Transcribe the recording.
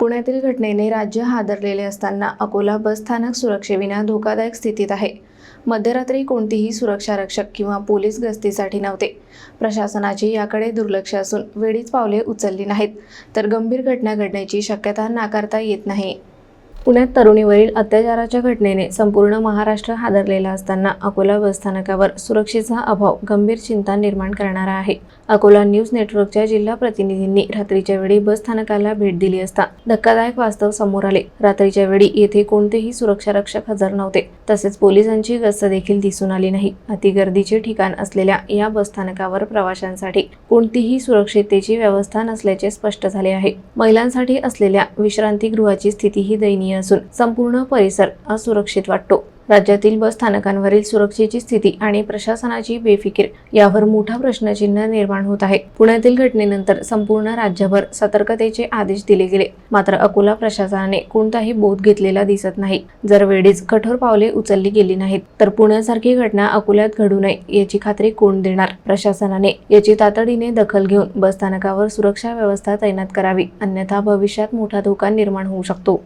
पुण्यातील घटनेने राज्य हादरलेले असताना अकोला बस स्थानक सुरक्षेविना धोकादायक स्थितीत आहे. मध्यरात्री कोणतीही सुरक्षा रक्षक किंवा पोलीस गस्तीसाठी नव्हते. प्रशासनाचे याकडे दुर्लक्ष असून वेळीच पावले उचलली नाहीत. तर गंभीर घटना घडण्याची शक्यता नाकारता येत नाही. पुण्यात तरुणीवरील अत्याचाराच्या घटनेने संपूर्ण महाराष्ट्र हादरलेला असताना अकोला बसस्थानकावर सुरक्षेचा अभाव गंभीर चिंता निर्माण करणारा आहे. अकोला न्यूज नेटवर्कच्या जिल्हा प्रतिनिधींनी रात्रीच्या वेळी बसस्थानकाला भेट दिली असता धक्कादायक वास्तव समोर आले. रात्रीच्या वेळी येथे कोणतेही सुरक्षा रक्षक हजर नव्हते. तसेच पोलिसांची गस्त देखील दिसून आली नाही. अतिगर्दीचे ठिकाण असलेल्या या बसस्थानकावर प्रवाशांसाठी कोणतीही सुरक्षिततेची व्यवस्था नसल्याचे स्पष्ट झाले आहे. महिलांसाठी असलेल्या विश्रांतीगृहाची स्थितीही दयनीय असून संपूर्ण परिसर असुरक्षित वाटतो. राज्यातील बस स्थानकांवरील सुरक्षेची स्थिती आणि प्रशासनाची बेफिकीर यावर मोठा प्रश्नचिन्ह निर्माण होत आहे. पुण्यातील घटनेनंतर संपूर्ण राज्यभर सतर्कतेचे आदेश दिले गेले. मात्र अकोला प्रशासनाने कोणताही बोध घेतलेला दिसत नाही. जर वेळीच कठोर पावले उचलली गेली नाहीत. तर पुण्यासारखी घटना अकोल्यात घडू नये याची खात्री कोण देणार? प्रशासनाने याची तातडीने दखल घेऊन बसस्थानकावर सुरक्षा व्यवस्था तैनात करावी. अन्यथा भविष्यात मोठा धोका निर्माण होऊ शकतो.